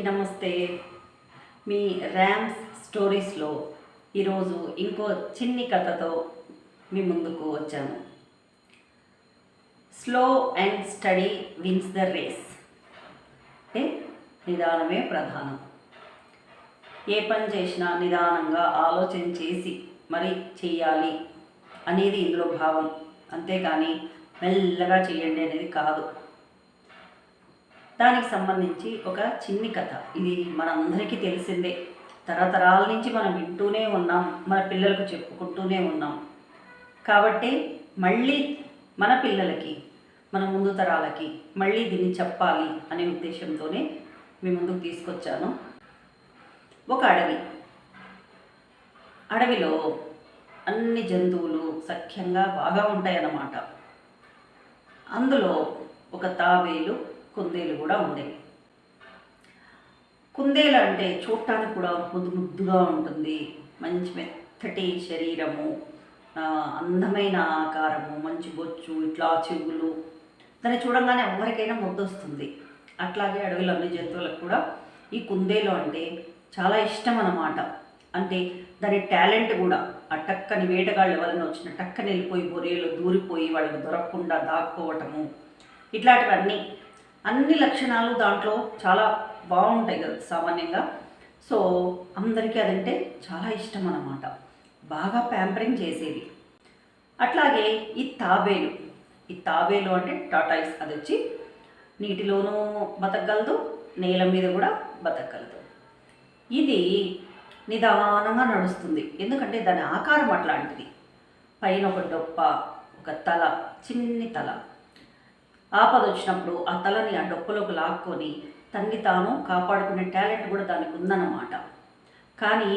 అందరికీ నమస్తే. మీ ర్యామ్స్ స్టోరీస్లో ఈరోజు ఇంకో చిన్ని కథతో మీ ముందుకు వచ్చాను. Slow and steady wins the race. అంటే నిదానమే ప్రధానం. ఏ పని చేసినా నిదానంగా ఆలోచన చేసి మరి చేయాలి అనేది ఇందులో భావం. అంతేకాని మెల్లగా చేయండి అనేది కాదు. దానికి సంబంధించి ఒక చిన్ని కథ. ఇది మనందరికీ తెలిసిందే. తరతరాల నుంచి మనం వింటూనే ఉన్నాం మన పిల్లలకు చెప్పుకుంటూనే ఉన్నాం. కాబట్టి మళ్ళీ మన పిల్లలకి మన ముందు తరాలకి మళ్ళీ దీన్ని చెప్పాలి అనే ఉద్దేశంతోనే మీ ముందుకు తీసుకొచ్చాను. ఒక అడవి. అడవిలో అన్ని జంతువులు సఖ్యంగా బాగా ఉంటాయన్నమాట. అందులో ఒక తాబేలు కుందేలు కూడా ఉండేవి కుందేలు అంటే చూడటానికి కూడా ముద్దు ముద్దుగా ఉంటుంది. మంచి మెత్తటి శరీరము అందమైన ఆకారము మంచి బొచ్చు ఇట్లా చెవులు. దాన్ని చూడంగానే ఎవరికైనా ముద్దొస్తుంది అట్లాగే అడవిలో అన్ని జంతువులకు కూడా ఈ కుందేలు అంటే చాలా ఇష్టం అన్నమాట. అంటే దాని టాలెంట్ కూడా ఆ టక్కని వేటగాళ్ళు ఎవరైనా వచ్చిన టక్కని వెళ్ళిపోయి బొరేలు దూరిపోయి వాళ్ళకి దొరకకుండా దాక్కోవటము ఇట్లాంటివన్నీ అన్ని లక్షణాలు దాంట్లో చాలా బాగుంటాయి కదా సామాన్యంగా. సో అందరికీ అదంటే చాలా ఇష్టం అన్నమాట. బాగా ప్యాంపరింగ్ చేసేవి. అట్లాగే ఈ తాబేలు. ఈ తాబేలు అంటే టాటాయిస్ అది వచ్చి నీటిలోనూ బతకగలదు నేల మీద కూడా బతకగలదు. ఇది నిదానంగా నడుస్తుంది. ఎందుకంటే దాని ఆకారం అట్లాంటిది. పైన ఒక డొప్ప ఒక తల చిన్ని తల. ఆపద వచ్చినప్పుడు ఆ తలని ఆ డొప్పలోకి లాక్కొని తన్ని తాను కాపాడుకునే టాలెంట్ కూడా దానికి ఉందన్నమాట. కానీ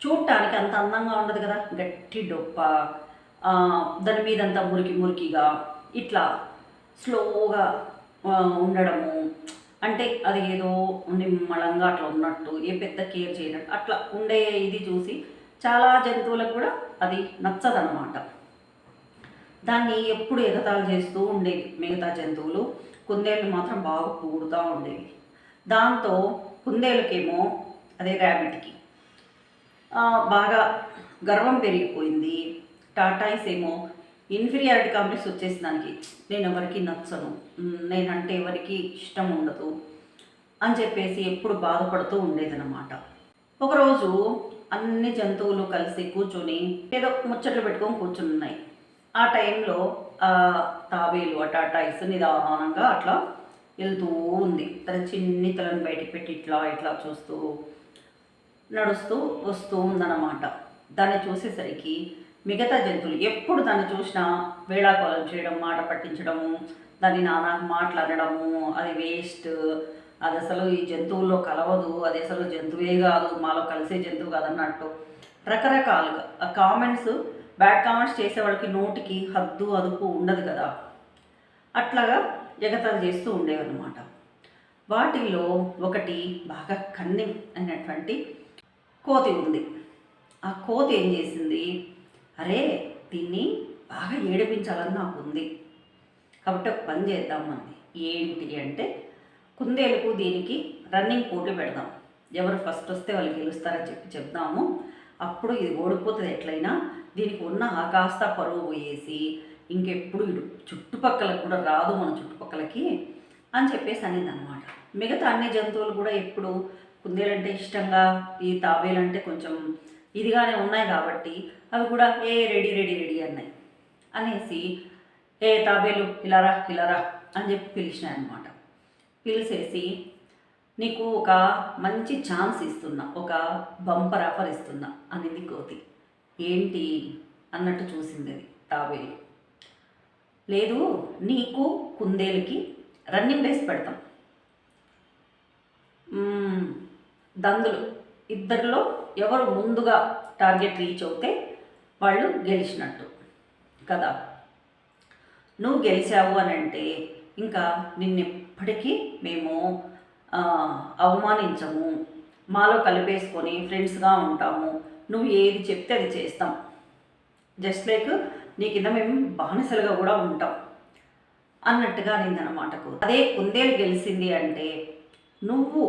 చూడటానికి అంత అందంగా ఉండదు కదా? గట్టి డొప్ప దాని మీదంతా మురికి మురికిగా ఇట్లా స్లోగా ఉండడము. అంటే అది ఏదో నిమ్మళంగా అట్లా ఉన్నట్టు ఏ పెద్ద కేర్ చేయనట్టు అట్లా ఉండే ఇది చూసి చాలా జంతువులకు కూడా అది నచ్చదనమాట దాన్ని ఎప్పుడు ఎగతాలు చేస్తూ ఉండేవి. మిగతా జంతువులు కుందేళ్ళు మాత్రం బాగా పూడుతూ ఉండేవి. దాంతో కుందేలుకేమో అదే ర్యాబిట్కి బాగా గర్వం పెరిగిపోయింది. టాటాయిస్ ఏమో ఇన్ఫీరియారిటీ కాంప్లెక్స్ వచ్చేసి దానికి నేను ఎవరికి నచ్చను నేనంటే ఎవరికి ఇష్టం ఉండదు అని చెప్పేసి ఎప్పుడు బాధపడుతూ ఉండేదన్నమాట. ఒకరోజు అన్ని జంతువులు కలిసి కూర్చొని ఏదో ముచ్చట్లు పెట్టుకొని కూర్చుని ఉన్నాయి ఆ టైంలో ఆ తాబేలు ఆ ఇస్తుంది నిదానంగా అట్లా వెళ్తూ ఉంది. తన చిన్ని తలను బయటికి పెట్టి ఇట్లా ఇట్లా చూస్తూ నడుస్తూ వస్తూ ఉందన్నమాట. దాన్ని చూసేసరికి మిగతా జంతువులు ఎప్పుడు దాన్ని చూసినా వేళాకోళం చేయడం మాట పట్టించడము దాన్ని నానా మాట్లాడడము అది వేస్ట్. అది అసలు ఈ జంతువుల్లో కలవదు అది అసలు జంతువే కాదు మాలో కలిసే జంతువు కాదన్నట్టు రకరకాలుగా. ఆ కామెంట్స్ బ్యాడ్ కామెంట్స్ చేసేవాళ్ళకి నోటికి హద్దు అదుపు ఉండదు కదా. అట్లాగా ఎగతాలు చేస్తూ ఉండేవన్నమాట. వాటిల్లో ఒకటి బాగా కన్నింగ్ అయినటువంటి కోతి ఉంది. ఆ కోతి ఏం చేసింది? అరే దీన్ని బాగా ఏడిపించాలని నాకు ఉంది. కాబట్టి ఒక పని చేద్దాం అంది. ఏంటి అంటే కుందేలుకు దీనికి రన్నింగ్ పోటీ పెడదాం. ఎవరు ఫస్ట్ వస్తే వాళ్ళు గెలుస్తారని చెప్పి చెప్దాము. అప్పుడు ఇది ఓడిపోతుంది ఎట్లయినా. దీనికి ఉన్న కాస్త పరువు పోయేసి ఇంకెప్పుడు ఇటు చుట్టుపక్కల కూడా రాదు మన చుట్టుపక్కలకి అని చెప్పేసి అనేది అనమాట మిగతా అన్ని జంతువులు కూడా ఎప్పుడు కుందేలంటే ఇష్టంగా ఈ తాబేలంటే కొంచెం ఇదిగానే ఉన్నాయి కాబట్టి అవి కూడా ఏ రెడీ రెడీ రెడీ అన్నాయి. అనేసి ఏ తాబేలు ఇలారా ఇలారా అని చెప్పి పిలిచినాయి అనమాట పిలిచేసి నీకు ఒక మంచి ఛాన్స్ ఇస్తున్నా ఒక బంపర్ ఆఫర్ ఇస్తున్నా అనేది కోతి. ఏంటి అన్నట్టు చూసింది అది తాబేలు. లేదు నీకు కుందేలుకి రన్నింగ్ రేస్ పెడతాం. దందులు. ఇద్దరిలో ఎవరు ముందుగా టార్గెట్ రీచ్ అవుతే వాళ్ళు గెలిచినట్టు. కదా? నువ్వు గెలిచావు అని అంటే ఇంకా నిన్నెప్పటికీ మేము అవమానించము. మాలో కలిపేసుకొని ఫ్రెండ్స్గా ఉంటాము. నువ్వు ఏది చెప్తే అది చేస్తాం. జస్ట్ లైక్ నీ కింద మేము బానిసలుగా కూడా ఉంటాం. అన్నట్టుగా అనిందనమాట అదే కుందేలు గెలిచింది అంటే నువ్వు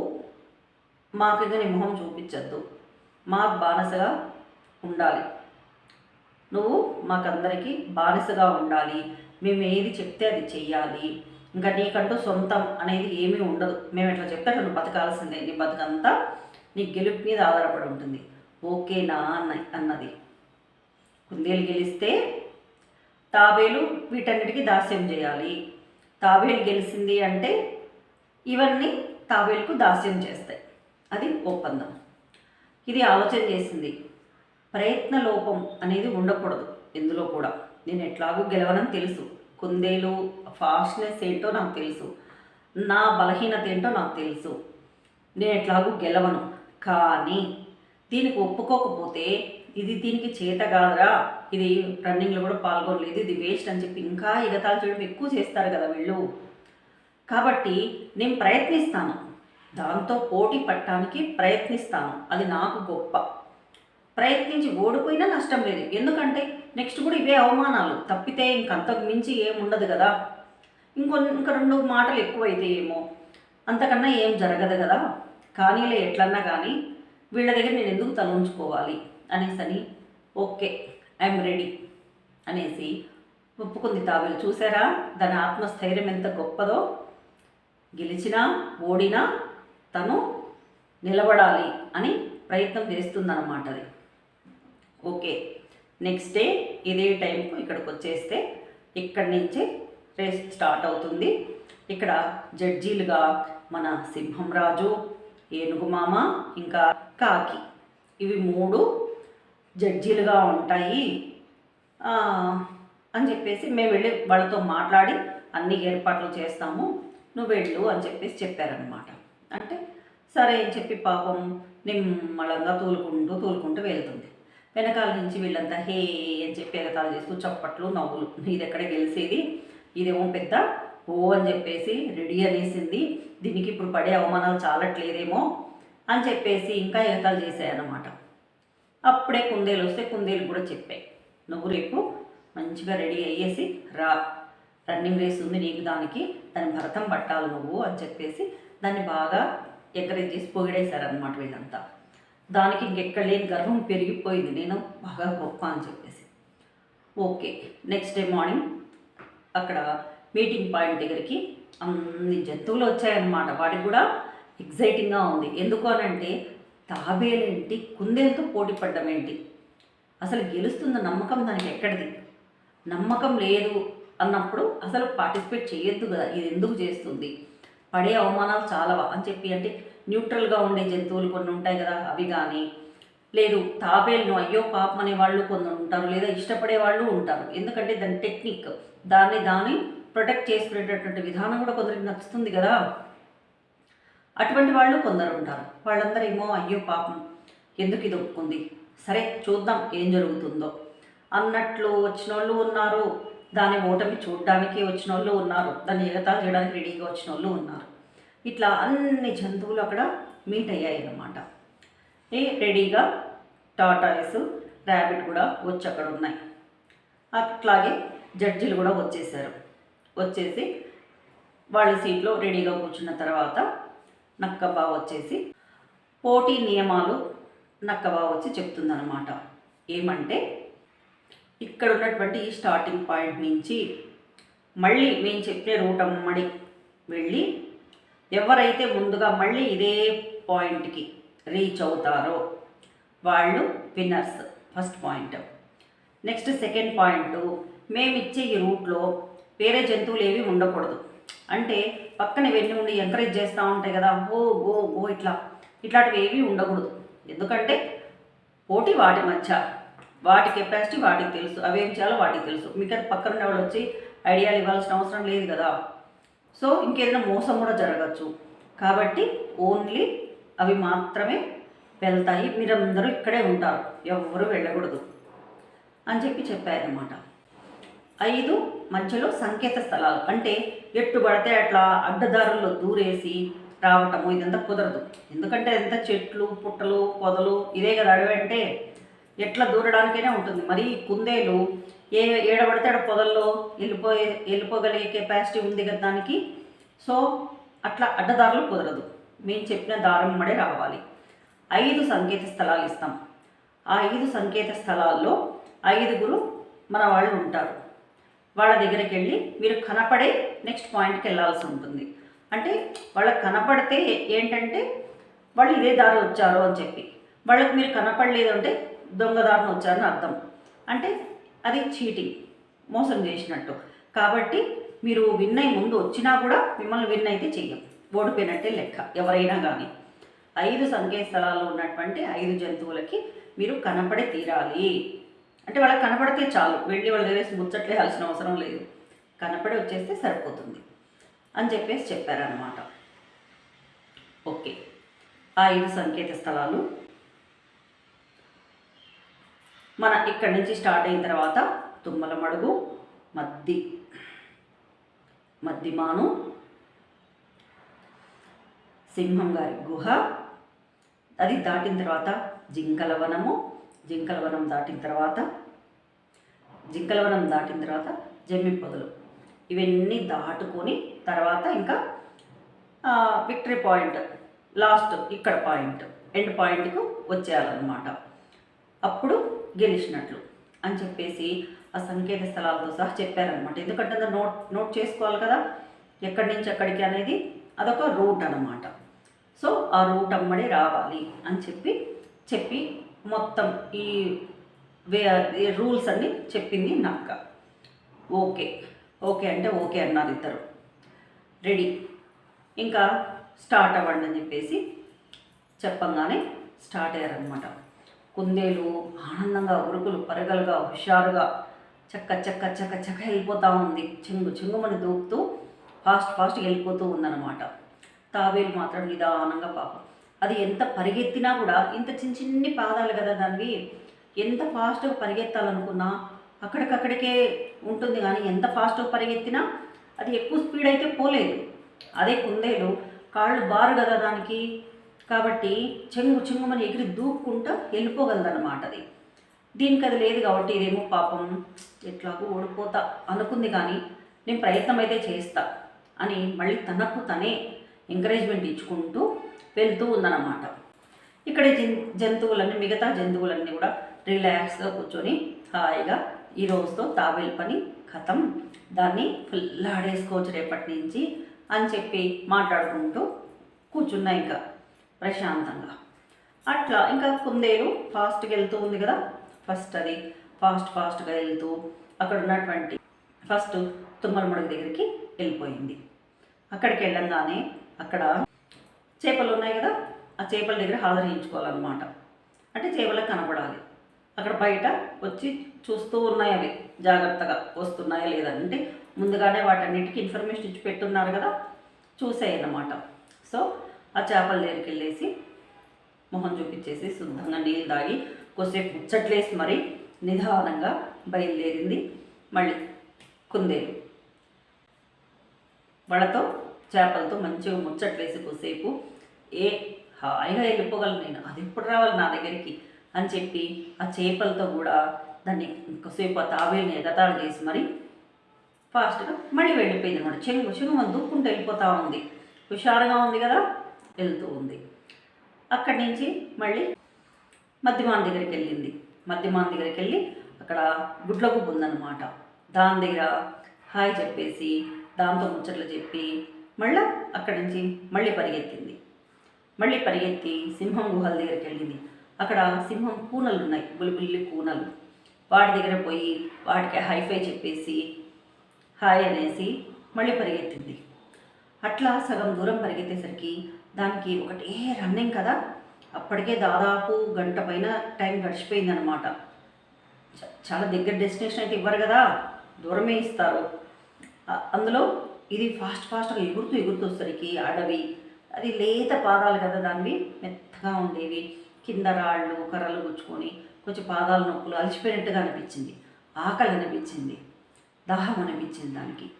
మాకు ఇక నీ మొహం చూపించద్దు. మాకు బానిసగా ఉండాలి. నువ్వు మాకందరికీ బానిసగా ఉండాలి. మేము ఏది చెప్తే అది చెయ్యాలి. ఇంకా నీకంటూ సొంతం అనేది ఏమీ ఉండదు. మేము ఎట్లా చెప్తే అట్లా నువ్వు బతకాల్సిందే. నీ బతుకంతా నీ గెలుపు మీద ఆధారపడి ఉంటుంది. ఓకేనా అన్న అన్నది. కుందేలు గెలిస్తే తాబేలు వీటన్నిటికీ దాస్యం చేయాలి. తాబేలు గెలిచింది అంటే ఇవన్నీ తాబేలుకు దాస్యం చేస్తాయి. అది ఒప్పందం. ఇది ఆలోచన చేసింది. ప్రయత్న లోపం అనేది ఉండకూడదు ఎందులో కూడా. నేను ఎట్లాగూ గెలవనని తెలుసు. కుందేలు ఫాస్ట్నెస్ ఏంటో నాకు తెలుసు. నా బలహీనత ఏంటో నాకు తెలుసు. నేను ఎట్లాగూ గెలవను. కానీ దీనికి ఒప్పుకోకపోతే ఇది దీనికి చేత కాదురా. ఇది రన్నింగ్లో కూడా పాల్గొనలేదు. ఇది వేస్ట్ అని చెప్పి ఇంకా ఎగతాలు చేయడం ఎక్కువ చేస్తారు కదా వీళ్ళు. కాబట్టి నేను ప్రయత్నిస్తాను. దాంతో పోటీ పట్టడానికి ప్రయత్నిస్తాను. అది నాకు గొప్ప. ప్రయత్నించి ఓడిపోయినా నష్టం లేదు. ఎందుకంటే నెక్స్ట్ కూడా ఇవే అవమానాలు. తప్పితే ఇంకంతకు మించి ఏముండదు కదా. ఇంకొ ఇంక రెండు మాటలు ఎక్కువైతే ఏమో. అంతకన్నా ఏం జరగదు కదా. కానీలే ఎట్లన్నా కానీ వీళ్ళ దగ్గర నేను ఎందుకు తలంచుకోవాలి అనేసి అని ఓకే ఐఎమ్ రెడీ అనేసి ఒప్పుకుంది తాబేలు. చూసారా? దాని ఆత్మస్థైర్యం ఎంత గొప్పదో. గెలిచినా ఓడినా తను నిలబడాలి అని ప్రయత్నం చేస్తుందన్నమాట అది. ఓకే నెక్స్ట్ డే ఇదే టైంకు ఇక్కడికి వచ్చేస్తే ఇక్కడి నుంచే రేస్ స్టార్ట్ అవుతుంది. ఇక్కడ జడ్జీలుగా మన సింహం రాజు ఏనుగు మామ ఇంకా కాకి. ఇవి మూడు జడ్జీలుగా ఉంటాయి. అని చెప్పేసి మేము వెళ్ళి వాళ్ళతో మాట్లాడి అన్ని ఏర్పాట్లు చేస్తాము. నువ్వు వెళ్ళు అని చెప్పేసి చెప్పారనమాట అంటే సరే అని చెప్పి పాపం నిమ్మలంగా తోలుకుంటూ తోలుకుంటూ వెళ్తుంది. వెనకాల నుంచి వీళ్ళంతా హే అని చెప్పి ఎగతాలు చేస్తూ చప్పట్లు నవ్వులు. ఇది ఎక్కడ గెలిచేది ఇదేమో పెద్ద ఓ అని చెప్పేసి రెడీ అనేసింది. దీనికి ఇప్పుడు పడే అవమానాలు చాలట్లేదేమో అని చెప్పేసి ఇంకా ఎగతాలు చేశాయన్నమాట. అప్పుడే కుందేలు వస్తే కుందేలు కూడా చెప్పాయి. నువ్వు రేపు మంచిగా రెడీ అయ్యేసి రా. రన్నింగ్ రేస్ ఉంది నీకు దానికి. దాని భరతం పట్టాలి నువ్వు అని చెప్పేసి దాన్ని బాగా ఎంకరేజ్ చేసి పొగిడేశారనమాట వీళ్ళంతా. దానికి ఇంకెక్కడ లేని గర్వం పెరిగిపోయింది. నేను బాగా గొప్ప అని చెప్పేసి. ఓకే నెక్స్ట్ డే మార్నింగ్ అక్కడ మీటింగ్ పాయింట్ దగ్గరికి అన్ని జంతువులు వచ్చాయన్నమాట. వాటికి కూడా ఎగ్జైటింగ్గా ఉంది. ఎందుకు అనంటే తాబేలేంటి కుందేలతో పోటీ పడ్డం ఏంటి అసలు గెలుస్తున్న నమ్మకం దానికి ఎక్కడిది? నమ్మకం లేదు అన్నప్పుడు అసలు పార్టిసిపేట్ చేయొద్దు కదా. ఇది ఎందుకు చేస్తుంది? పడే అవమానాలు చాలా అని చెప్పి అంటే న్యూట్రల్గా ఉండే జంతువులు కొన్ని ఉంటాయి కదా అవి కానీ లేదు తాబేలును అయ్యో పాపం అనే వాళ్ళు కొందరు ఉంటారు లేదా ఇష్టపడే వాళ్ళు ఉంటారు. ఎందుకంటే దాని టెక్నిక్ దాన్ని దాన్ని ప్రొటెక్ట్ చేసుకునేటటువంటి విధానం కూడా కొందరికి నచ్చుతుంది కదా. అటువంటి వాళ్ళు కొందరు ఉంటారు. వాళ్ళందరూ ఏమో అయ్యో పాపం ఎందుకు ఇది ఒప్పుకుంది? సరే చూద్దాం ఏం జరుగుతుందో. అన్నట్లు వచ్చిన వాళ్ళు ఉన్నారు. దాని ఓటమి చూడడానికి వచ్చిన వాళ్ళు ఉన్నారు. దాన్ని ఎగతాలు చేయడానికి రెడీగా వచ్చిన వాళ్ళు ఉన్నారు. ఇట్లా అన్ని జంతువులు అక్కడ మీట్ అయ్యాయి అన్నమాట ఏ రెడీగా టాటాయిస్ ర్యాబిట్ కూడా వచ్చి అక్కడ ఉన్నాయి. అట్లాగే జడ్జిలు కూడా వచ్చేసారు. వచ్చేసి వాళ్ళ సీట్లో రెడీగా కూర్చున్న తర్వాత నక్కబా వచ్చేసి పోటీ నియమాలు నక్కబా వచ్చి చెప్తుందనమాట ఏమంటే ఇక్కడ ఉన్నటువంటి ఈ స్టార్టింగ్ పాయింట్ నుంచి మళ్ళీ మేము చెప్పే రూట్ అమ్మడి వెళ్ళి ఎవరైతే ముందుగా మళ్ళీ ఇదే పాయింట్కి రీచ్ అవుతారో వాళ్ళు winners first point next second point మేము ఇచ్చే ఈ రూట్లో వేరే జంతువులు ఏవి ఉండకూడదు. అంటే పక్కన వెళ్ళి ఉండి ఎంకరేజ్ చేస్తూ ఉంటాయి కదా ఓ గో గో ఇట్లా. ఇట్లాంటివి ఏవి ఉండకూడదు. ఎందుకంటే పోటీ వాటి మధ్య వాటి కెపాసిటీ వాటికి తెలుసు. అవేం చేయాలో వాటికి తెలుసు. మీకు పక్కన ఉన్న వాళ్ళు వచ్చి ఐడియాలు ఇవ్వాల్సిన అవసరం లేదు కదా. సో ఇంకేదైనా మోసం కూడా జరగచ్చు. కాబట్టి ఓన్లీ అవి మాత్రమే వెళ్తాయి. మీరందరూ ఇక్కడే ఉంటారు. ఎవరు వెళ్ళకూడదు. అని చెప్పి చెప్పారనమాట ఐదు మధ్యలో సంకేత స్థలాలు అంటే ఎట్టు పడితే అట్లా అడ్డదారుల్లో దూరేసి రావటము ఇదంతా కుదరదు. ఎందుకంటే ఎంత చెట్లు పుట్టలు పొదలు ఇదే కదా అడవి అంటే ఎట్లా దూరడానికైనా ఉంటుంది. మరి కుందేలు ఏ ఏడబడితే ఆడ పొదల్లో వెళ్ళిపోయే వెళ్ళిపోగలిగే కెపాసిటీ ఉంది కదా దానికి. సో అట్లా అడ్డదారులు కుదరదు. మేము చెప్పిన దారం మడే రావాలి. ఐదు సంకేత స్థలాలు ఇస్తాం. ఆ ఐదు సంకేత స్థలాల్లో ఐదుగురు మన వాళ్ళు ఉంటారు. వాళ్ళ దగ్గరికి వెళ్ళి మీరు కనపడే నెక్స్ట్ పాయింట్కి వెళ్ళాల్సి ఉంటుంది. అంటే వాళ్ళకి కనపడితే ఏంటంటే వాళ్ళు ఇదే దారి వచ్చారు అని చెప్పి. వాళ్ళకి మీరు కనపడలేదు అంటే దొంగదారుని వచ్చారని అర్థం. అంటే అది చీటింగ్ మోసం చేసినట్టు. కాబట్టి మీరు విన్ అయి ముందు వచ్చినా కూడా మిమ్మల్ని విన్ అయితే చెయ్యం. ఓడిపోయినట్టే లెక్క ఎవరైనా కానీ ఐదు సంకేత స్థలాల్లో ఉన్నటువంటి ఐదు జంతువులకి మీరు కనపడి తీరాలి. అంటే వాళ్ళకి కనపడితే చాలు. వెళ్ళి వాళ్ళ దగ్గర ముచ్చట్లేయాల్సిన అవసరం లేదు. కనపడి వచ్చేస్తే సరిపోతుంది అని చెప్పేసి చెప్పారనమాట ఓకే. ఆ ఐదు సంకేత స్థలాలు. మన ఇక్కడి నుంచి స్టార్ట్ అయిన తర్వాత తుమ్మల మడుగు మద్ది మద్దిమాను సింహం గారి గుహ. అది దాటిన తర్వాత జింకల జింకలవనం దాటిన తర్వాత జింకలవనం దాటిన తర్వాత జమ్మి పొదలు. ఇవన్నీ దాటుకొని తర్వాత ఇంకా విక్టరీ పాయింట్ లాస్ట్ ఇక్కడ పాయింట్ ఎండ్ పాయింట్కు వచ్చేయాలన్నమాట. అప్పుడు గెలిచినట్లు అని చెప్పేసి ఆ సంకేత స్థలాలతో సహా చెప్పారనమాట ఎందుకంటే అది నోట్ నోట్ చేసుకోవాలి కదా ఎక్కడి నుంచి ఎక్కడికి అనేది అదొక రూట్ అనమాట సో ఆ రూట్ అమ్మడి రావాలి అని చెప్పి చెప్పి మొత్తం ఈ వే రూల్స్ అన్ని చెప్పింది నక్క. ఓకే. ఓకే అంటే ఓకే అన్నారు ఇద్దరు. రెడీ. ఇంకా స్టార్ట్ అవ్వండి అని చెప్పేసి చెప్పంగానే స్టార్ట్ అయ్యారనమాట కుందేలు ఆనందంగా ఉరుకులు పరగలుగా హుషారుగా చక్క చక్క చక్క చక్క వెళ్ళిపోతూ ఉంది. చెంగు చెంగుమని దూకుతూ ఫాస్ట్ ఫాస్ట్గా వెళ్ళిపోతూ ఉందన్నమాట. తాబేలు మాత్రం నిదానంగా పాపం. అది ఎంత పరిగెత్తినా కూడా ఇంత చిన్న చిన్ని పాదాలు కదా దానివి ఎంత ఫాస్ట్గా పరిగెత్తాలనుకున్నా అక్కడికక్కడికే ఉంటుంది కానీ ఎంత ఫాస్ట్గా పరిగెత్తినా అది ఎక్కువ స్పీడ్ అయితే పోలేదు. అదే కుందేలు కాళ్ళు బారు కదా దానికి? కాబట్టి చెంగు చెంగుమని ఎగిరి దూక్కుంటా వెళ్ళిపోగలదన్నమాట అది. దీనికి అది లేదు కాబట్టి ఇదేమో పాపం ఎట్లాగో ఓడిపోతా అనుకుంది కానీ నేను ప్రయత్నం అయితే చేస్తా అని మళ్ళీ తనకు తనే ఎంకరేజ్మెంట్ ఇచ్చుకుంటూ వెళ్తూ ఉందన్నమాట. ఇక్కడ జన్ జంతువులన్నీ మిగతా జంతువులన్నీ కూడా రిలాక్స్గా కూర్చొని హాయిగా ఈ రోజుతో తాబేలు పని కథం. దాన్ని ఫుల్ ఆడేసుకోవచ్చు రేపటి నుంచి అని చెప్పి మాట్లాడుకుంటూ కూర్చున్నా ఇంకా ప్రశాంతంగా. అట్లా ఇంకా కుందేలు ఫాస్ట్గా వెళ్తూ ఉంది కదా. ఫస్ట్ అది ఫాస్ట్ ఫాస్ట్గా వెళ్తూ అక్కడ ఉన్నటువంటి ఫస్ట్ తుమ్మలమడుగు దగ్గరికి వెళ్ళిపోయింది. అక్కడికి వెళ్ళంగానే అక్కడ చేపలు ఉన్నాయి కదా ఆ చేపల దగ్గర హాజరించుకోవాలన్నమాట అంటే చేపలకు కనపడాలి. అక్కడ బయట వచ్చి చూస్తూ ఉన్నాయి అవి. జాగ్రత్తగా వస్తున్నాయా లేదంటే ముందుగానే వాటన్నిటికీ ఇన్ఫర్మేషన్ ఇచ్చి పెట్టున్నారు కదా చూసాయన్నమాట. సో ఆ చేపల దగ్గరికి వెళ్ళేసి మొహం చూపించేసి శుద్ధంగా నీళ్ళు తాగి కొద్దిసేపు ముచ్చట్లేసి మరి నిదానంగా బయలుదేరింది మళ్ళీ కుందేలు. వాళ్ళతో చేపలతో మంచిగా ముచ్చట్లేసి కొద్దిసేపు. ఏ హాయిగా వెళ్ళిపోగలను నేను. అది ఎప్పుడు రావాలి నా దగ్గరికి? అని చెప్పి ఆ చేపలతో కూడా దాన్ని కొద్దిసేపు ఆ తాబేలుని ఎగతాళి చేసి మరి ఫాస్ట్గా మళ్ళీ వెళ్ళిపోయింది అనమాట చెంగు చెంగు మనం దూక్కుంటూ వెళ్ళిపోతూ ఉంది. హుషారుగా ఉంది కదా? వెళ్తూ ఉంది. అక్కడి నుంచి మళ్ళీ మధ్యమాన్ దగ్గరికి వెళ్ళింది. మధ్యమాన్ దగ్గరికి వెళ్ళి అక్కడ గుడ్ల ఉందన్నమాట. దాని దగ్గర హాయ్ చెప్పేసి దాంతో ముచ్చట్లు చెప్పి మళ్ళీ అక్కడి నుంచి మళ్ళీ పరిగెత్తింది. మళ్ళీ పరిగెత్తి సింహం గుహల దగ్గరికి వెళ్ళింది అక్కడ సింహం కూనలు ఉన్నాయి బుల్బుల్లి కూనలు. వాటి దగ్గర పోయి వాటికి హైఫై చెప్పేసి హాయ్ అనేసి మళ్ళీ పరిగెత్తింది. అట్లా సగం దూరం పరిగెత్తేసరికి దానికి ఒకటే రన్నింగ్ కదా. అప్పటికే దాదాపు గంట పైన టైం గడిచిపోయిందనమాట చ- చాలా దగ్గర డెస్టినేషన్ అయితే ఇవ్వరు కదా. దూరమే ఇస్తారు. అందులో ఇది ఫాస్ట్ ఫాస్ట్గా ఎగురుతూ ఎగురుతూ వచ్చేసరికి అడవి అది లేత పాదాలు కదా దానివి మెత్తగా ఉండేవి. కింద రాళ్ళు కర్రలు గుచ్చుకొని కొంచెం పాదాల నొప్పులు అలసిపోయినట్టుగా అనిపించింది. ఆకలి అనిపించింది. దాహం అనిపించింది దానికి.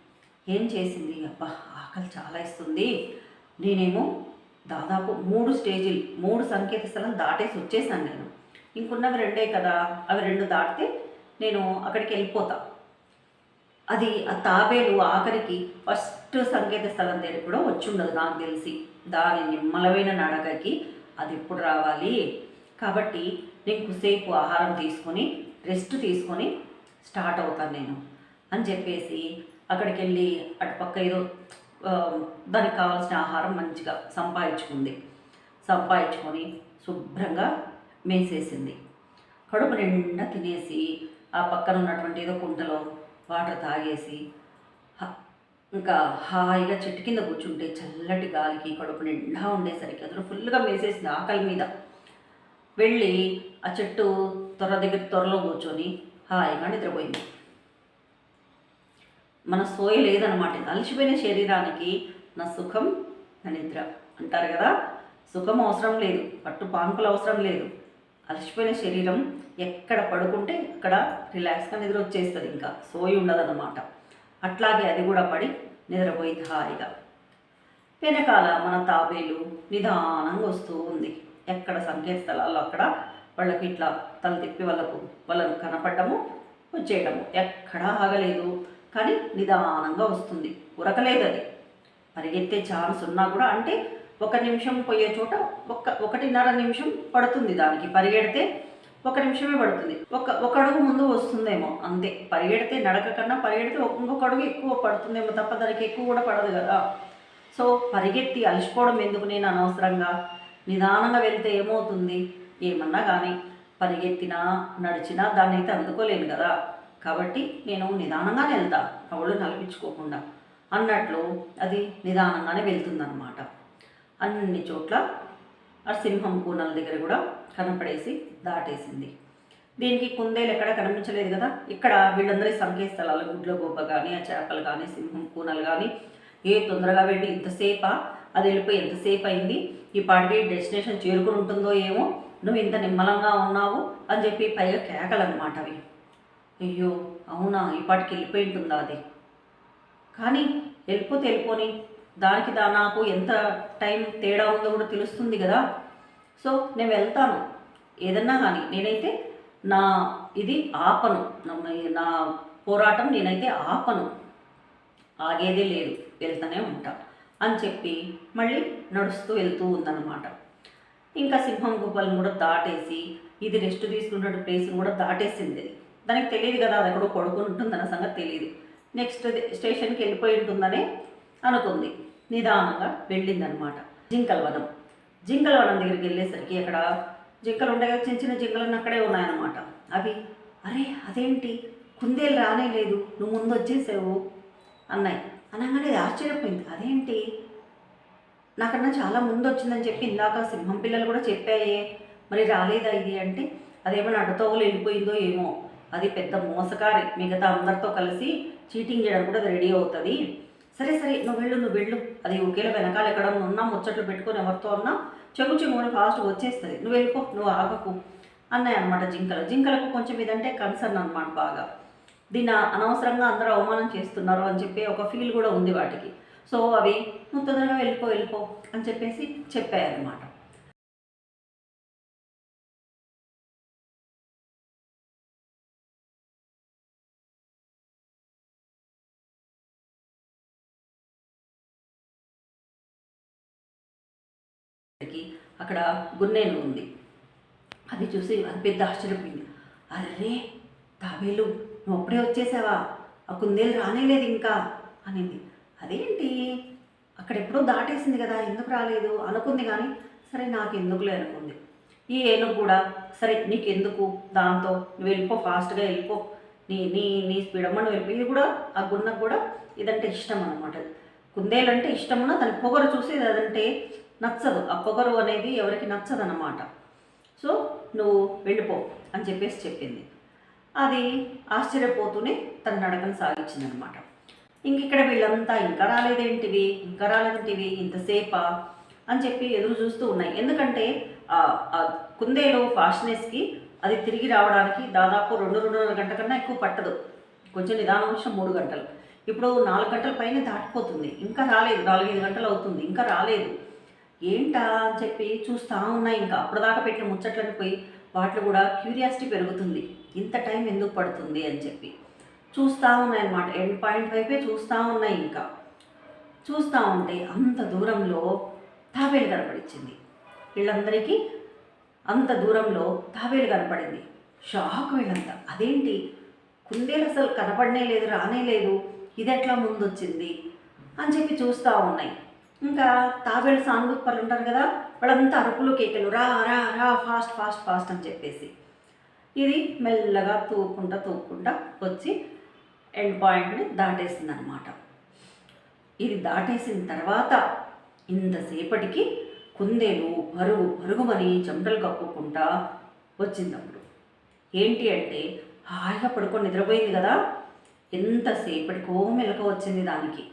ఏం చేసింది? అబ్బా ఆకలి చాలా ఇస్తుంది. నేనేమో దాదాపు మూడు స్టేజీలు మూడు సంకేత స్థలం దాటేసి వచ్చేసాను నేను. ఇంకున్నవి రెండే కదా అవి రెండు దాటితే నేను అక్కడికి వెళ్ళిపోతాను అది ఆ తాబేలు ఆఖరికి ఫస్ట్ సంకేత స్థలం దగ్గర కూడా వచ్చి ఉండదు నాకు తెలిసి. దాని నిమ్మలమైన నడకకి అది ఎప్పుడు రావాలి? కాబట్టి నేను కొద్దిసేపు ఆహారం తీసుకొని రెస్ట్ తీసుకొని స్టార్ట్ అవుతాను నేను. అని చెప్పేసి అక్కడికి వెళ్ళి అటుపక్క ఏదో దానికి కావాల్సిన ఆహారం మంచిగా సంపాదించుకుంది. సంపాదించుకొని శుభ్రంగా మేసేసింది. కడుపు నిండా తినేసి ఆ పక్కన ఉన్నటువంటి ఏదో కుంటలో వాటర్ తాగేసి ఇంకా హాయిగా చెట్టు కింద కూర్చుంటే చల్లటి గాలికి కడుపు నిండా ఉండేసరికి అతను ఫుల్గా మేసేసింది ఆకలి మీద. వెళ్ళి ఆ చెట్టు త్వర దగ్గర త్వరలో కూర్చొని హాయిగా నిద్రపోయింది. మన సోయ లేదనమాట అలసిపోయిన శరీరానికి నా సుఖం నా నిద్ర అంటారు కదా? సుఖం అవసరం లేదు. పట్టు పాంకులు అవసరం లేదు. అలసిపోయిన శరీరం ఎక్కడ పడుకుంటే అక్కడ రిలాక్స్గా నిద్ర వచ్చేస్తుంది ఇంకా. సోయి ఉండదన్నమాట. అట్లాగే అది కూడా పడి నిద్రపోయి హాయిగా వెనకాల మన తాబేలు నిదానంగా వస్తూ ఉంది. ఎక్కడ సంకేత స్థలాల్లో అక్కడ వాళ్ళకి ఇట్లా తల తిప్పి వాళ్ళకు వాళ్ళను కనపడము వచ్చేయడము ఎక్కడా ఆగలేదు. కానీ నిదానంగా వస్తుంది. ఉరకలేదు అది పరిగెత్తే ఛాన్స్ ఉన్నా కూడా అంటే ఒక నిమిషం పోయే చోట ఒక ఒకటిన్నర నిమిషం పడుతుంది దానికి. పరిగెడితే ఒక నిమిషమే పడుతుంది. ఒక ఒక అడుగు ముందు వస్తుందేమో అంతే. పరిగెడితే నడక కన్నా పరిగెడితే ఇంకొక అడుగు ఎక్కువ పడుతుందేమో తప్ప దానికి ఎక్కువ కూడా పడదు కదా. సో పరిగెత్తి అలసిపోవడం ఎందుకు నేను అనవసరంగా? నిదానంగా వెళ్తే ఏమవుతుంది? ఏమన్నా కానీ పరిగెత్తినా నడిచినా దాన్ని అయితే అందుకోలేను కదా. కాబట్టి నేను నిదానంగానే వెళ్తా. కవులు నలిపించుకోకుండా. అన్నట్లు అది నిదానంగానే వెళ్తుందన్నమాట. అన్ని చోట్ల ఆ సింహం కూనల దగ్గర కూడా కనపడేసి దాటేసింది. దీనికి కుందేలు ఎక్కడ కనిపించలేదు కదా. ఇక్కడ వీళ్ళందరి సంకేత స్థలాలు గుడ్ల గోప కానీ ఆ చేపలు కానీ సింహం కూనలు కానీ ఏ తొందరగా వెళ్ళి ఇంతసేపా అది వెళ్ళిపోయి ఎంతసేపు అయింది? ఈ పాటికి డెస్టినేషన్ చేరుకుని ఉంటుందో ఏమో? నువ్వు ఇంత నిమ్మలంగా ఉన్నావు అని చెప్పి పైగా కేకలు అనమాట అవి. అయ్యో అవునా? ఈ పాటికి వెళ్ళిపోయి ఉంటుందా అది? కానీ వెళ్ళిపోతే వెళ్ళిపోని. దానికి దా నాకు ఎంత టైం తేడా ఉందో కూడా తెలుస్తుంది కదా. సో నేను వెళ్తాను. ఏదన్నా కానీ నేనైతే నా ఇది ఆపను. నా- పోరాటం నేనైతే ఆపను. ఆగేదే లేదు. వెళ్తూనే ఉంటా అని చెప్పి మళ్ళీ నడుస్తూ వెళ్తూ ఉందన్నమాట. ఇంకా సింహం గుబ్బలను కూడా దాటేసి ఇది రెస్ట్ తీసుకున్న ప్లేస్ని కూడా దాటేసింది. అది దానికి తెలియదు కదా అది ఎక్కడో పడుకుని ఉంటుందన్న సంగతి తెలియదు. నెక్స్ట్ స్టేషన్కి వెళ్ళిపోయి ఉంటుందని అనుకుంది. నిదానంగా వెళ్ళిందనమాట జింకల వనం. జింకల వనం దగ్గరికి వెళ్ళేసరికి అక్కడ జింకలు ఉంటాయి కదా చిన్న చిన్న జింకలన్నీ అక్కడే ఉన్నాయన్నమాట. అవి అరే అదేంటి? కుందేలు రానే లేదు. నువ్వు ముందు వచ్చేసావు అన్నాయి. అనగానే ఆశ్చర్యపోయింది. అదేంటి? నాకన్నా చాలా ముందు వచ్చిందని చెప్పి ఇందాక సింహం పిల్లలు కూడా చెప్పాయే. మరి రాలేదా ఇది అంటే అదేమైనా అడ్డతోగలు వెళ్ళిపోయిందో ఏమో. అది పెద్ద మోసకారి. మిగతా అందరితో కలిసి చీటింగ్ చేయడం కూడా అది రెడీ అవుతుంది. సరే సరే నువ్వు వెళ్ళు నువ్వు వెళ్ళు. అది ఒకేలా వెనకాల ఎక్కడ ఉన్నా ముచ్చట్లు పెట్టుకొని ఎవరితో ఉన్నా చెగు చెగుని ఫాస్ట్ వచ్చేస్తుంది. నువ్వు వెళ్ళిపో నువ్వు ఆగకు. అన్నాయి అనమాట జింకలు. జింకలకు కొంచెం ఇదంటే కన్సర్న్ అనమాట బాగా. దీన్ని అనవసరంగా అందరూ అవమానం చేస్తున్నారు అని చెప్పి ఒక ఫీల్ కూడా ఉంది వాటికి. సో అవి నువ్వు తొందరగా వెళ్ళిపో వెళ్ళిపో అని చెప్పేసి చెప్పాయన్నమాట. అక్కడ గున్నేలు ఉంది. అది చూసి అది పెద్ద ఆశ్చర్యపోయింది. అరే తాబేలు నువ్వు అప్పుడే వచ్చేసావా? ఆ కుందేలు రానేలేదు ఇంకా అనింది. అదేంటి? అక్కడ ఎప్పుడో దాటేసింది కదా ఎందుకు రాలేదు? అనుకుంది కానీ సరే నాకు ఎందుకులే అనుకుంది. ఈ ఏనుగు కూడా సరే నీకు ఎందుకు దాంతో నువ్వు వెళ్ళిపో ఫాస్ట్గా వెళ్ళిపో. నీ నీ నీ స్పీడ్ అమ్మ నువ్వు వెళ్ళిపో ఇది కూడా ఆ గున్నకు కూడా ఇదంటే ఇష్టం అనమాట కుందేలు అంటే ఇష్టమున దాని పొగరు చూసి అదంటే నచ్చదు. ఆ పొగరు అనేది ఎవరికి నచ్చదనమాట సో నువ్వు వెళ్ళిపో అని చెప్పేసి చెప్పింది. అది ఆశ్చర్యపోతూనే తన నడకను సాగించిందనమాట ఇంక ఇక్కడ వీళ్ళంతా ఇంకా రాలేదేంటివి? ఇంకా రాలేదేంటివి? ఇంతసేపా? అని చెప్పి ఎదురు చూస్తూ ఉన్నాయి. ఎందుకంటే కుందేలు ఫాస్ట్నెస్కి అది తిరిగి రావడానికి దాదాపు రెండు రెండున్నర గంట కన్నా ఎక్కువ పట్టదు. కొంచెం నిదానం మూడు గంటలు. ఇప్పుడు నాలుగు గంటల పైన దాటిపోతుంది. ఇంకా రాలేదు. నాలుగైదు గంటలు అవుతుంది. ఇంకా రాలేదు. ఏంటా అని చెప్పి చూస్తూ ఉన్నాయి ఇంకా. అప్పటిదాకా పెట్టిన ముచ్చట్లని పోయి వాటిలో కూడా క్యూరియాసిటీ పెరుగుతుంది. ఇంత టైం ఎందుకు పడుతుంది అని చెప్పి. చూస్తూ ఉన్నాయి అన్నమాట ఎండ్ పాయింట్ వైపే చూస్తూ ఉన్నాయి ఇంకా. చూస్తూ ఉంటే అంత దూరంలో తాబేలు కనపడిచ్చింది. వీళ్ళందరికీ అంత దూరంలో తాబేలు కనపడింది. షాక్ వీళ్ళంతా. అదేంటి? కుందేలు అసలు కనపడనే లేదు రానే లేదు. ఇది ఎట్లా ముందు వచ్చింది అని చెప్పి చూస్తూ ఉన్నాయి. ఇంకా తాబేలు సానుభూతి ఉంటారు కదా వాళ్ళంతా అరుపులు కేకలు రా రా రా ఫాస్ట్ ఫాస్ట్ ఫాస్ట్ అని చెప్పేసి. ఇది మెల్లగా తూకుంటా తూకుంటా వచ్చి ఎండ్ పాయింట్ని దాటేసింది అనమాట ఇది దాటేసిన తర్వాత ఇంతసేపటికి కుందేలు పరుగు పరుగుమని చెమటలు కప్పుకుంటా వచ్చిందప్పుడు. ఏంటి అంటే హాయిగా పడుకొని నిద్రపోయింది కదా ఎంతసేపటికో మెలక వచ్చింది దానికి.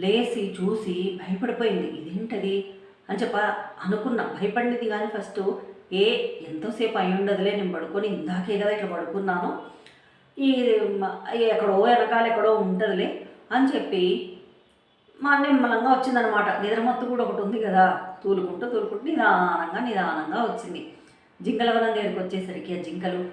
లేచి చూసి భయపడిపోయింది. ఇదేంటది? అని చెప్ప అనుకున్నా భయపడింది కానీ ఫస్ట్ ఏ ఎంతోసేపు అయి ఉండదులే నేను పడుకొని ఇందాకే కదా ఇట్లా పడుకున్నాను. ఈ ఎక్కడో వెనకాల ఎక్కడో ఉంటుందిలే అని చెప్పి మా నిమ్మలంగా వచ్చిందనమాట. నిద్రమత్తు కూడా ఒకటి ఉంది కదా. తూలుకుంటూ తూలుకుంటూ నిదానంగా నిదానంగా వచ్చింది. జింకలవనం దగ్గరికి వచ్చేసరికి ఆ జింకలు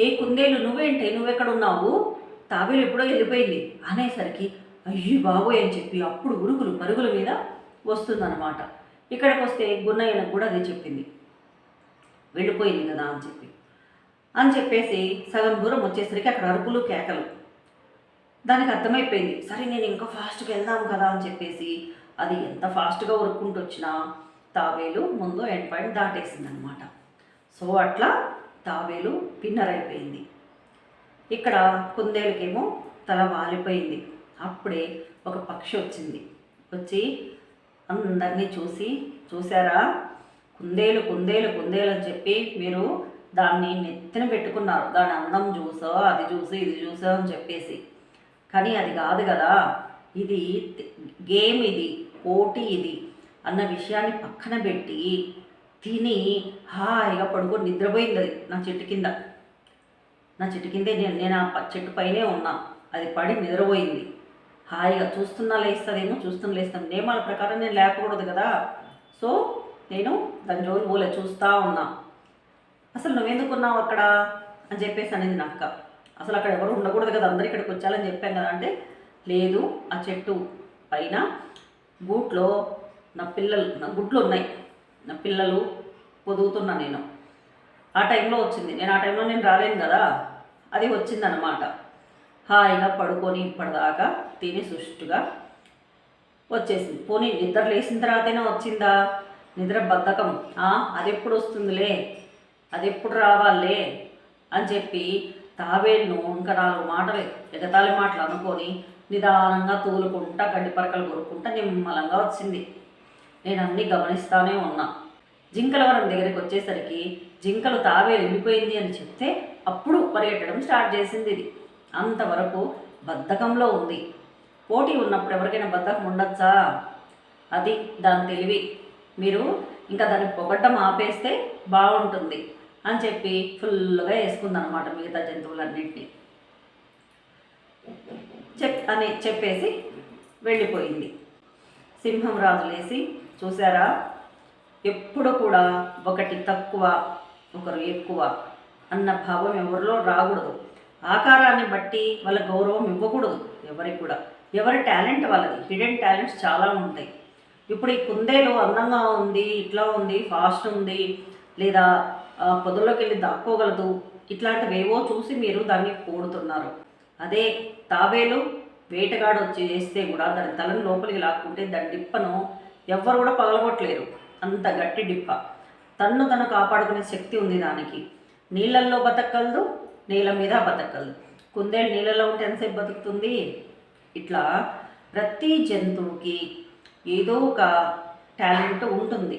ఏ కుందేలు నువ్వేంటి? నువ్వెక్కడ ఉన్నావు తాబేలు ఎప్పుడో వెళ్ళిపోయింది. అనేసరికి అయ్యి బాబోయ్ అని చెప్పి అప్పుడు ఉరుగులు పరుగుల మీద వస్తుందన్నమాట. ఇక్కడికి వస్తే గున్నయ్యలకు కూడా అదే చెప్పింది. వెళ్ళిపోయింది కదా అని చెప్పి. అని చెప్పేసి సగం దూరం వచ్చేసరికి అక్కడ అరుపులు కేకలు. దానికి అర్థమైపోయింది. సరే నేను ఇంకా ఫాస్ట్గా వెళ్దాం కదా అని చెప్పేసి అది ఎంత ఫాస్ట్గా ఉరుక్కుంటూ వచ్చినా తాబేలు ముందు ఎండ్ పాయింట్ దాటేసింది అనమాట సో అట్లా తాబేలు పిన్నర్ అయిపోయింది ఇక్కడ కుందేలుకేమో తల వాలిపోయింది. అప్పుడే ఒక పక్షి వచ్చింది. వచ్చి అందరినీ చూసి చూసారా కుందేలు కుందేలు కుందేలు అని చెప్పి మీరు దాన్ని నెత్తిన పెట్టుకున్నారు. దాని అందం చూసో అది చూసి ఇది చూసో అని చెప్పేసి. కానీ అది కాదు కదా. ఇది గేమ్ ఇది పోటీ ఇది అన్న విషయాన్ని పక్కన పెట్టి తిని హాయిగా పడుకొని నిద్రపోయింది అది నా చెట్టు కింద. నా చెట్టు కిందే నేను నేను ఆ చెట్టు పైనే ఉన్నా. అది పడి నిద్రపోయింది. హాయిగా చూస్తున్నా లేస్తుందేమో చూస్తున్నా లేస్తాను. నియమాల ప్రకారం నేను లేపకూడదు కదా. సో నేను దాని రోజు పోలే చూస్తూ ఉన్నా. అసలు నువ్వెందుకున్నావు అక్కడ? అని చెప్పేసి అనేది నా అక్క అసలు అక్కడ ఎవరు ఉండకూడదు కదా. అందరూ ఇక్కడికి వచ్చాలని చెప్పాం కదా అంటే లేదు ఆ చెట్టు పైన గూట్లో నా పిల్లలు నా గుడ్లు ఉన్నాయి. నా పిల్లలు పొదుగుతున్నా నేను. ఆ టైంలో వచ్చింది. నేను ఆ టైంలో నేను రాలేను కదా. అది వచ్చిందనమాట హాయిగా పడుకొని ఇప్పటిదాకా తిని సుష్టుగా వచ్చేసింది. పోనీ నిద్ర లేచిన తర్వాతైనా వచ్చిందా? నిద్ర బద్ధకం. అది ఎప్పుడు వస్తుందిలే? అది ఎప్పుడు రావాలే? అని చెప్పి తాబేలును ఇంకా నాలుగు మాటలు ఎగతాళి మాటలు అనుకొని నిదానంగా తూలుకుంటా గడ్డి పరకలు కొరుక్కుంటా నిమ్మలంగా వచ్చింది. నేను అన్నీ గమనిస్తానే ఉన్నా. జింకలవరం దగ్గరికి వచ్చేసరికి జింకలు తాబేలు వెళ్ళిపోయింది అని చెప్తే అప్పుడు పరిగెట్టడం స్టార్ట్ చేసింది ఇది. అంతవరకు బద్ధకంలో ఉంది. పోటీ ఉన్నప్పుడు ఎవరికైనా బద్ధకం ఉండొచ్చా? అది దాని తెలివి. మీరు ఇంకా దాన్ని పొగట్టం ఆపేస్తే బాగుంటుంది అని చెప్పి ఫుల్గా వేసుకుందనమాట మిగతా జంతువులన్నింటినీ. చెప్ అని చెప్పేసి వెళ్ళిపోయింది. సింహం రాజు లేసి చూసారా ఎప్పుడు కూడా ఒకటి తక్కువ ఒకరు ఎక్కువ అన్న భావం ఎవరిలో రాకూడదు. ఆకారాన్ని బట్టి వాళ్ళ గౌరవం ఇవ్వకూడదు ఎవరికి కూడా. ఎవరి టాలెంట్ వాళ్ళది. హిడెన్ టాలెంట్స్ చాలా ఉంటాయి. ఇప్పుడు ఈ కుందేలు అందంగా ఉంది ఇట్లా ఉంది ఫాస్ట్ ఉంది లేదా పొదల్లోకి వెళ్ళి దాక్కోగలదు ఇట్లాంటివేవో చూసి మీరు దాన్ని కోరుతున్నారు. అదే తాబేలు వేటగాడు వచ్చి చేస్తే కూడా దాని తలను లోపలికి లాక్కుంటే దాని డిప్పను ఎవ్వరు కూడా పగలగొట్టలేరు. అంత గట్టి డిప్ప. తన్ను తను కాపాడుకునే శక్తి ఉంది దానికి. నీళ్ళల్లో బతకగలదు నీళ్ళ మీద బతకదు కుందేలు నీళ్ళలో ఉంటే ఎంతసేపు బతుకుతుంది? ఇట్లా ప్రతి జంతువుకి ఏదో ఒక టాలెంట్ ఉంటుంది.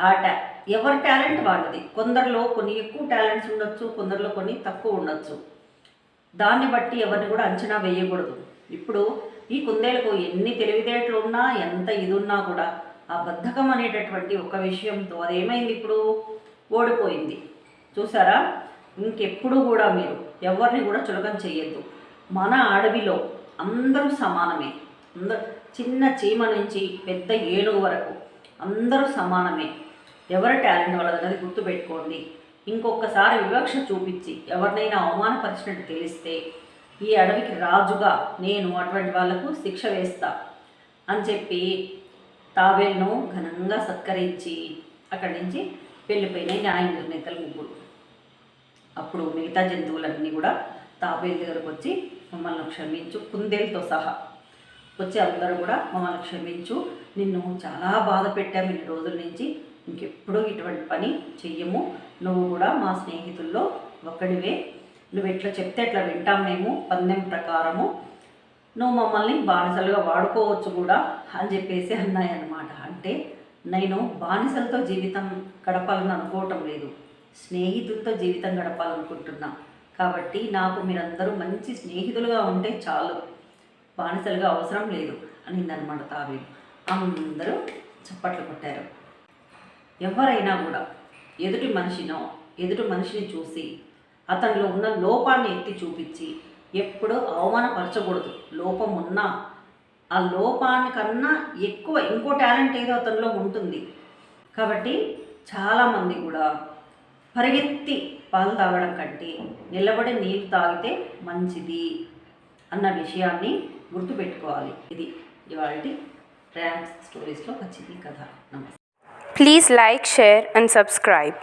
ఆ టా ఎవరి టాలెంట్ వాళ్ళది? కొందరిలో కొన్ని ఎక్కువ టాలెంట్స్ ఉండొచ్చు కొందరిలో కొన్ని తక్కువ ఉండొచ్చు. దాన్ని బట్టి ఎవరిని కూడా అంచనా వేయకూడదు. ఇప్పుడు ఈ కుందేలకు ఎన్ని తెలివితేటలు ఉన్నా ఎంత ఇది ఉన్నా కూడా ఆ బద్ధకం అనేటటువంటి ఒక విషయంతో అదేమైంది ఇప్పుడు? ఓడిపోయింది. చూసారా? ఇంకెప్పుడు కూడా మీరు ఎవరిని కూడా చులకం చేయొద్దు మన అడవిలో అందరూ సమానమే. అందరూ చిన్న చీమ నుంచి పెద్ద ఏనుగు వరకు అందరూ సమానమే. ఎవరి టాలెంట్ వాళ్ళదన్నది గుర్తుపెట్టుకోండి. ఇంకొకసారి వివక్ష చూపించి ఎవరినైనా అవమానపరిచినట్టు తెలిస్తే ఈ అడవికి రాజుగా నేను అటువంటి వాళ్ళకు శిక్ష వేస్తా అని చెప్పి తాబేలను ఘనంగా సత్కరించి అక్కడి నుంచి వెళ్ళిపోయినాయి న్యాయ నిర్ణేతలు ముగ్గురు. అప్పుడు మిగతా జంతువులన్నీ కూడా తాబేలు దగ్గరకు వచ్చి మమ్మల్ని క్షమించు కుందేలతో సహా వచ్చి అందరూ కూడా మమ్మల్ని క్షమించు. నిన్ను చాలా బాధ పెట్టాము ఇన్ని రోజుల నుంచి. ఇంకెప్పుడూ ఇటువంటి పని చెయ్యము. నువ్వు కూడా మా స్నేహితుల్లో ఒక్కడివే నువ్వు ఎట్లా చెప్తే ఎట్లా వింటాం మేము పందెం ప్రకారము. నువ్వు మమ్మల్ని బానిసలుగా వాడుకోవచ్చు కూడా అని చెప్పేసి అన్నాయన్నమాట. అంటే నేను బానిసలతో జీవితం గడపాలని అనుకోవటం లేదు. స్నేహితులతో జీవితం గడపాలనుకుంటున్నా. కాబట్టి నాకు మీరందరూ మంచి స్నేహితులుగా ఉంటే చాలు. బానిసలుగా అవసరం లేదు అనిందనమాట తాబేలు అందరూ చప్పట్లు కొట్టారు. ఎవరైనా కూడా ఎదుటి మనిషినో ఎదుటి మనిషిని చూసి అతనిలో ఉన్న లోపాన్ని ఎత్తి చూపించి ఎప్పుడూ అవమానపరచకూడదు. లోపం ఉన్నా ఆ లోపాన్ని కన్నా ఎక్కువ ఇంకో టాలెంట్ ఏదో అతనిలో ఉంటుంది. కాబట్టి చాలామంది కూడా పరిగెత్తి పాలు తాగడం కంటే నిలబడి నీళ్ళు తాగితే మంచిది అన్న విషయాన్ని గుర్తుపెట్టుకోవాలి. ఇది ఇవాళ ర్యామ్స్ స్టోరీస్లో వచ్చింది కథ. నమస్తే. Please like share and subscribe.